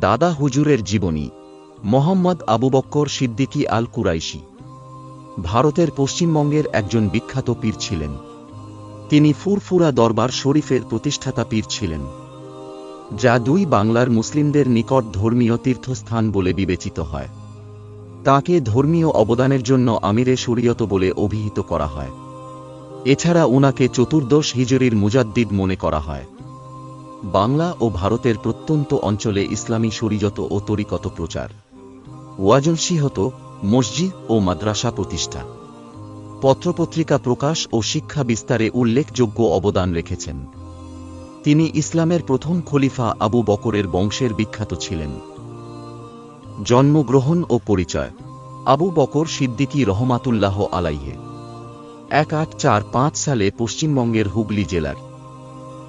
দাদা হুজুরের জীবনী, মোহাম্মদ আবু বক্কর সিদ্দিকী আল কুরাইশি ভারতের পশ্চিমবঙ্গের একজন বিখ্যাত পীর ছিলেন। তিনি ফুরফুরা দরবার শরীফের প্রতিষ্ঠাতা পীর ছিলেন, যা দুই বাংলার মুসলিমদের নিকট ধর্মীয় তীর্থস্থান বলে বিবেচিত হয়। তাকে ধর্মীয় অবদানের জন্য আমিরে শরীয়ত বলে অভিহিত করা হয়। এছাড়া উনাকে চতুর্দশ হিজরির মুজাদ্দিদ মনে করা হয়। বাংলা ও ভারতের প্রত্যন্ত অঞ্চলে ইসলামী শরীয়ত ও তরিকত প্রচার। ওয়াজনসিহত মসজিদ ও মাদ্রাসা প্রতিষ্ঠা। পত্রপত্রিকা প্রকাশ ও শিক্ষা বিস্তারে উল্লেখযোগ্য অবদান রেখেছেন। তিনি ইসলামের প্রথম খলিফা আবু বকরের বংশের বিখ্যাত ছিলেন। জন্মগ্রহণ ও পরিচয়, আবু বকর সিদ্দিকী রহমাতুল্লাহ আলাইহে। এক আট চার পাঁচ সালে পশ্চিমবঙ্গের হুগলি জেলার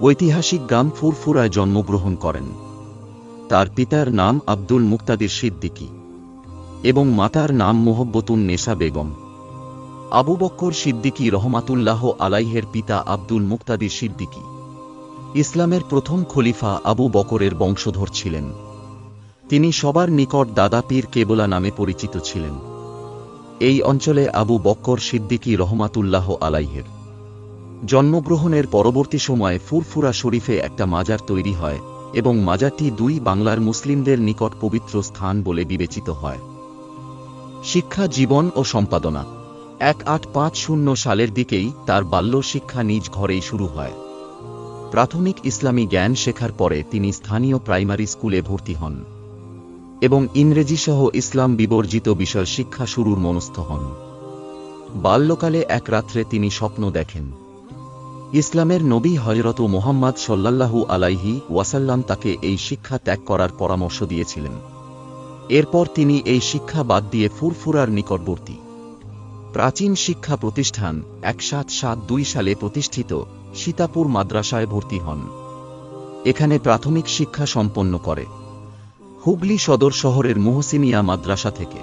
ঐতিহাসিক গ্রাম ফুরফুরায় জন্মগ্রহণ করেন। তার পিতার নাম আব্দুল মুক্তাদির সিদ্দিকী এবং মাতার নাম মোহব্বতুন নেশা বেগম। আবু বক্কর সিদ্দিকী রহমাতুল্লাহ আলাইহের পিতা আব্দুল মুক্তাদির সিদ্দিকী। ইসলামের প্রথম খলিফা আবু বকরের বংশধর ছিলেন। তিনি সবার নিকট দাদা পীর কেবলা নামে পরিচিত ছিলেন। এই অঞ্চলে আবু বক্কর সিদ্দিকী রহমাতুল্লাহ আলাইহের জন্মগ্রহণের পরবর্তী সময়ে ফুরফুরা শরীফে একটা মাজার তৈরি হয় এবং মাজারটি দুই বাংলার মুসলিমদের নিকট পবিত্র স্থান বলে বিবেচিত হয়। শিক্ষা জীবন ও সম্পাদনা। এক আট পাঁচ শূন্য সালের দিকেই তার বাল্য শিক্ষা নিজ ঘরেই শুরু হয়। প্রাথমিক ইসলামী জ্ঞান শেখার পরে তিনি স্থানীয় প্রাইমারি স্কুলে ভর্তি হন এবং ইংরেজি সহ ইসলাম বিবর্জিত বিষয় শিক্ষা শুরুর মনস্থ হন। বাল্যকালে এক রাত্রে তিনি স্বপ্ন দেখেন। ইসলামের নবী হজরত মোহাম্মদ সল্লাল্লাহু আলাইহি ওয়াসাল্লাম তাকে এই শিক্ষা ত্যাগ করার পরামর্শ দিয়েছিলেন। এরপর তিনি এই শিক্ষা বাদ দিয়ে ফুরফুরার নিকটবর্তী। প্রাচীন শিক্ষা প্রতিষ্ঠান এক সাত সাত দুই সালে প্রতিষ্ঠিত সীতাপুর মাদ্রাসায় ভর্তি হন। এখানে প্রাথমিক শিক্ষা সম্পন্ন করে। হুগলি সদর শহরের মোহসিনিয়া মাদ্রাসা থেকে।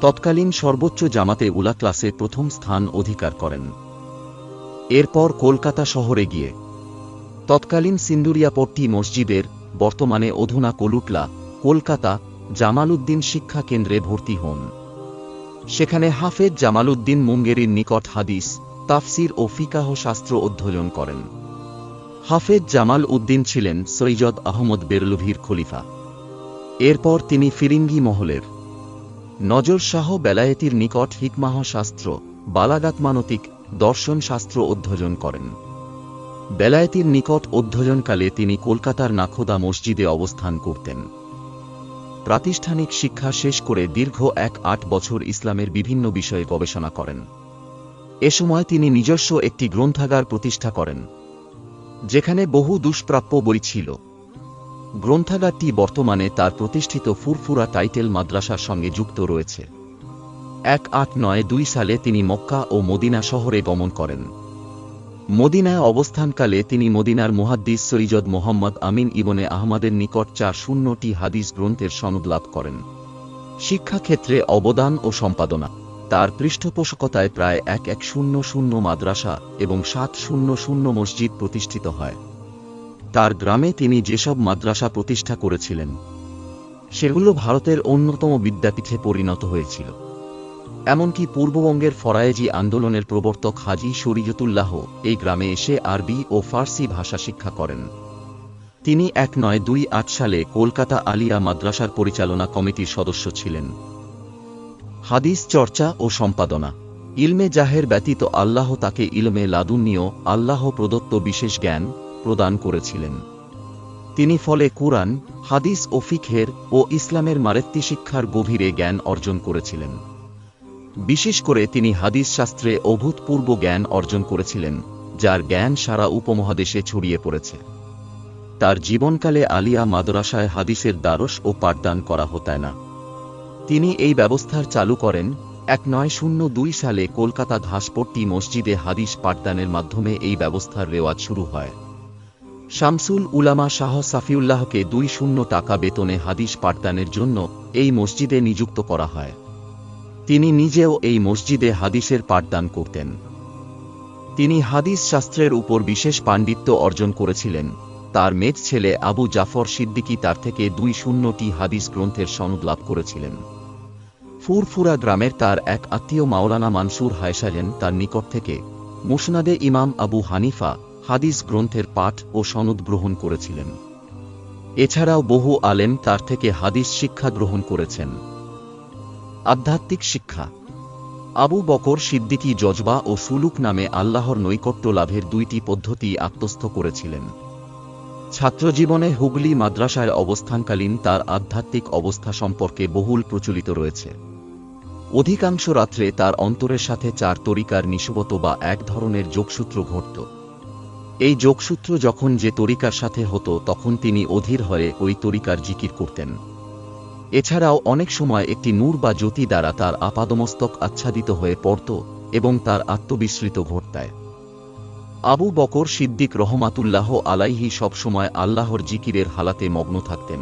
তৎকালীন সর্বোচ্চ জামাতে উলা ক্লাসে প্রথম স্থান অধিকার করেন। এরপর কলকাতা শহরে গিয়ে। তৎকালীন সিন্দুরিয়াপট্টি মসজিদের বর্তমানে অধুনা কলুটলা, কলকাতা, জামালউদ্দিন শিক্ষা কেন্দ্রে ভর্তি হন। সেখানে হাফেজ জামালউদ্দিন মুঙ্গেরির নিকট হাদিস, তাফসির ও ফিকাহ শাস্ত্র অধ্যয়ন করেন। হাফেজ জামাল উদ্দিন ছিলেন সৈয়দ আহমদ বেরলভির খলিফা। এরপর তিনি ফিরিঙ্গি মহলের। নজর শাহ বেলায়েতির নিকট হিকমাহ শাস্ত্র বালাগাত মানতিক দর্শন শাস্ত্র অধ্যয়ন করেন। বেলায়েতির নিকট অধ্যয়নকালে তিনি কলকাতার নাখোদা মসজিদে অবস্থান করতেন। প্রাতিষ্ঠানিক শিক্ষা শেষ করে দীর্ঘ এক আট বছর ইসলামের বিভিন্ন বিষয়ে গবেষণা করেন। এ সময় তিনি নিজস্ব একটি গ্রন্থাগার প্রতিষ্ঠা করেন, যেখানে বহু দুষ্প্রাপ্য বই ছিল। গ্রন্থাগারটি বর্তমানে তার প্রতিষ্ঠিত ফুরফুরা টাইটেল মাদ্রাসার সঙ্গে যুক্ত রয়েছে। এক আট নয় দুই সালে তিনি মক্কা ও মদিনা শহরে গমন করেন। মদিনায় অবস্থানকালে তিনি মদিনার মুহাদ্দিস সৈয়দ মোহাম্মদ আমিন ইবনে আহমদের নিকট চার শূন্যটি হাদিস গ্রন্থের সনদ লাভ করেন। শিক্ষাক্ষেত্রে অবদান ও সম্পাদনা। তার পৃষ্ঠপোষকতায় প্রায় এক এক শূন্য শূন্য মাদ্রাসা এবং সাত শূন্য শূন্য মসজিদ প্রতিষ্ঠিত হয়। তার গ্রামে তিনি যেসব মাদ্রাসা প্রতিষ্ঠা করেছিলেন, সেগুলো ভারতের অন্যতম বিদ্যাপীঠে পরিণত হয়েছিল। এমনকি পূর্ববঙ্গের ফরায়েজি আন্দোলনের প্রবর্তক হাজি শরীয়তুল্লাহ এই গ্রামে এসে আরবি ও ফার্সি ভাষা শিক্ষা করেন। তিনি এক নয় দুই আট সালে কলকাতা আলিয়া মাদ্রাসার পরিচালনা কমিটির সদস্য ছিলেন। হাদিস চর্চা ও সম্পাদনা। ইলমে জাহের ব্যতীত আল্লাহ তাকে ইলমে লাদুন্নীয় আল্লাহ প্রদত্ত বিশেষ জ্ঞান প্রদান করেছিলেন। তিনি ফলে কুরআন, হাদিস ও ফিকহের ও ইসলামের মারেত্তি শিক্ষার গভীরে জ্ঞান অর্জন করেছিলেন। বিশেষ করে তিনি হাদিস শাস্ত্রে অভূতপূর্ব জ্ঞান অর্জন করেছিলেন, যার জ্ঞান সারা উপমহাদেশে ছড়িয়ে পড়েছে। তার জীবনকালে আলিয়া মাদ্রাসায় হাদিসের দ্বারস ও পাঠদান করা হতায় না। তিনি এই ব্যবস্থার চালু করেন এক নয় শূন্য দুই সালে কলকাতা ঘাসপট্টি মসজিদে হাদিস পাঠদানের মাধ্যমে এই ব্যবস্থার রেওয়াজ শুরু হয়। শামসুল উলামা শাহ সাফিউল্লাহকে দুই শূন্য টাকা বেতনে হাদিস পাঠদানের জন্য এই মসজিদে নিযুক্ত করা হয়। তিনি নিজেও এই মসজিদে হাদিসের পাঠদান করতেন। তিনি হাদিস শাস্ত্রের উপর বিশেষ পাণ্ডিত্য অর্জন করেছিলেন। তার মেজ ছেলে আবু জাফর সিদ্দিকী তার থেকে দুই শূন্যটি হাদিস গ্রন্থের সনদ লাভ করেছিলেন। ফুরফুরা গ্রামের তার এক আত্মীয় মাওলানা মানসুর হায়সালেন তার নিকট থেকে মুসনাদে ইমাম আবু হানিফা হাদিস গ্রন্থের পাঠ ও সনদ গ্রহণ করেছিলেন। এছাড়াও বহু আলেম তার থেকে হাদিস শিক্ষা গ্রহণ করেছেন। আধ্যাত্মিক শিক্ষা। আবু বকর সিদ্দিকী জজবা ও সুলুক নামে আল্লাহর নৈকট্য লাভের দুইটি পদ্ধতি আত্মস্থ করেছিলেন। ছাত্রজীবনে হুগলি মাদ্রাসায় অবস্থানকালীন তার আধ্যাত্মিক অবস্থা সম্পর্কে বহুল প্রচলিত রয়েছে। অধিকাংশ রাত্রে তার অন্তরের সাথে চার তরিকার নিশবত বা এক ধরনের যোগসূত্র ঘটত। এই যোগসূত্র যখন যে তরিকার সাথে হতো, তখন তিনি অধীর হয়ে ওই তরিকার জিকির করতেন। এছাড়াও অনেক সময় একটি নূর বা জ্যোতি দ্বারা তার আপাদমস্তক আচ্ছাদিত হয়ে পড়ত এবং তার আত্মবিস্মৃত ঘটতায়। আবু বকর সিদ্দিক রহমাতুল্লাহ আলাইহি সবসময় আল্লাহর জিকিরের হালাতে মগ্ন থাকতেন।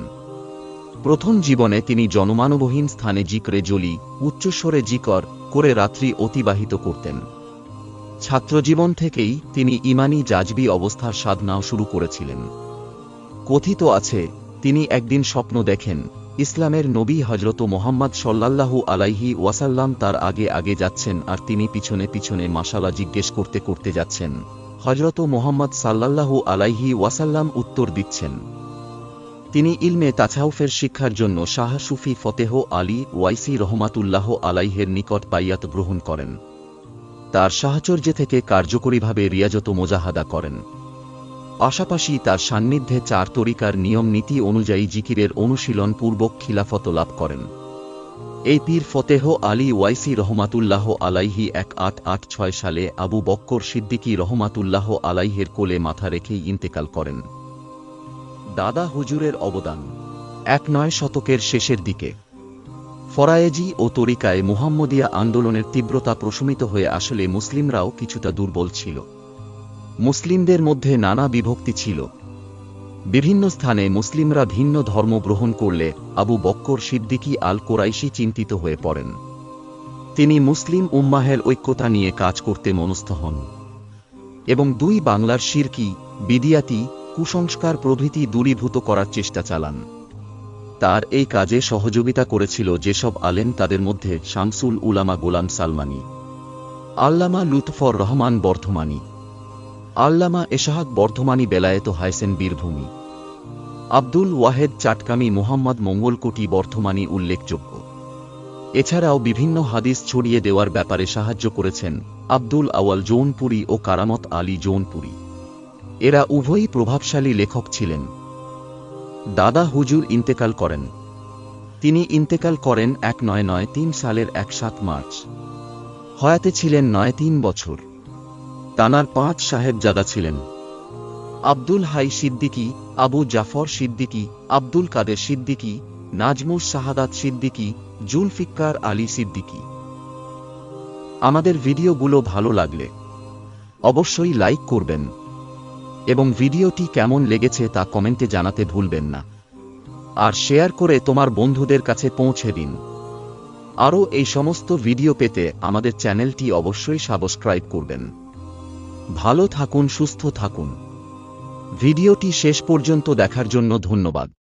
প্রথম জীবনে তিনি জনমানবহীন স্থানে জিকরে জলি উচ্চস্বরে জিকর করে রাত্রি অতিবাহিত করতেন। ছাত্রজীবন থেকেই তিনি ইমানি জাজবি অবস্থার সাধনাও শুরু করেছিলেন। কথিত আছে, তিনি একদিন স্বপ্ন দেখেন ইসলামের নবী হজরত মোহাম্মদ সল্লাল্লাহু আলাইহি ওয়াসাল্লাম তার আগে আগে যাচ্ছেন আর তিনি পিছনে পিছনে মাসালা জিজ্ঞেস করতে করতে যাচ্ছেন। হজরত মোহাম্মদ সাল্লাল্লাহু আলাইহি ওয়াসাল্লাম উত্তর দিচ্ছেন। তিনি ইলমে তাছাউফের শিক্ষার জন্য শাহ সুফি ফতেহ আলী ওয়াইসি রহমাতুল্লাহ আলাইহের নিকট পাইয়াত গ্রহণ করেন। তার সাহচর্যে থেকে কার্যকরীভাবে রিয়াজত মোজাহাদা করেন। পাশাপাশি তার সান্নিধ্যে চার তরিকার নিয়ম নীতি অনুযায়ী জিকিরের অনুশীলন পূর্বক খিলাফত লাভ করেন। এই পীর ফতেহ আলী ওয়াইসি রহমাতুল্লাহ আলাইহি এক আট আট ছয় সালে আবু বক্কর সিদ্দিকী রহমাতুল্লাহ আলাইহের কোলে মাথা রেখেই ইন্তেকাল করেন। দাদা হুজুরের অবদান, এক নয় শতকের শেষের দিকে। ফরায়েজি ও তরিকায় মুহাম্মদিয়া আন্দোলনের তীব্রতা প্রশমিত হয়ে আসলে মুসলিমরাও কিছুটা দুর্বল ছিল। মুসলিমদের মধ্যে নানা বিভক্তি ছিল। বিভিন্ন স্থানে মুসলিমরা ভিন্ন ধর্ম গ্রহণ করলে আবু বক্কর সিদ্দিকী আল কোরাইশি চিন্তিত হয়ে পড়েন। তিনি মুসলিম উম্মাহের ঐক্যতা নিয়ে কাজ করতে মনস্থ হন এবং দুই বাংলার শিরকি, বিদিয়াতি, কুসংস্কার প্রভৃতি দূরীভূত করার চেষ্টা চালান। তার এই কাজে সহযোগিতা করেছিল যেসব আলেম তাদের মধ্যে শামসুল উলামা গোলাম সালমানি, আল্লামা লুৎফর রহমান বর্ধমানী। আল্লামা এশাহাক বর্ধমানী বেলায়েত হাইসেন বীরভূমি। আব্দুল ওয়াহেদ চাটকামি মোহাম্মদ মঙ্গলকোটি বর্ধমানী উল্লেখযোগ্য। এছাড়াও বিভিন্ন হাদিস ছড়িয়ে দেওয়ার ব্যাপারে সাহায্য করেছেন আব্দুল আওয়াল জৌনপুরী ও কারামত আলী জৌনপুরী। এরা উভয়ই প্রভাবশালী লেখক ছিলেন। দাদা হুজুর ইন্তেকাল করেন। তিনি ইন্তেকাল করেন এক নয় নয় তিন সালের এক সাত মার্চ। হয়াতে ছিলেন নয় তিন বছর। তানার পাঁচ সাহেবজাদা ছিলেন। আব্দুল হাই সিদ্দিকী, আবু জাফর সিদ্দিকী, আব্দুল কাদের সিদ্দিকী, নাজমুস শাহাদাত সিদ্দিকী, জুলফিক্কার আলী সিদ্দিকী। আমাদের ভিডিওগুলো ভালো লাগলে অবশ্যই লাইক করবেন এবং ভিডিওটি কেমন লেগেছে তা কমেন্টে জানাতে ভুলবেন না। আর শেয়ার করে তোমার বন্ধুদের কাছে পৌঁছে দিন। আরও এই সমস্ত ভিডিও পেতে আমাদের চ্যানেলটি অবশ্যই সাবস্ক্রাইব করবেন। ভালো থাকুন সুস্থ থাকুন। ভিডিওটি শেষ পর্যন্ত দেখার জন্য ধন্যবাদ।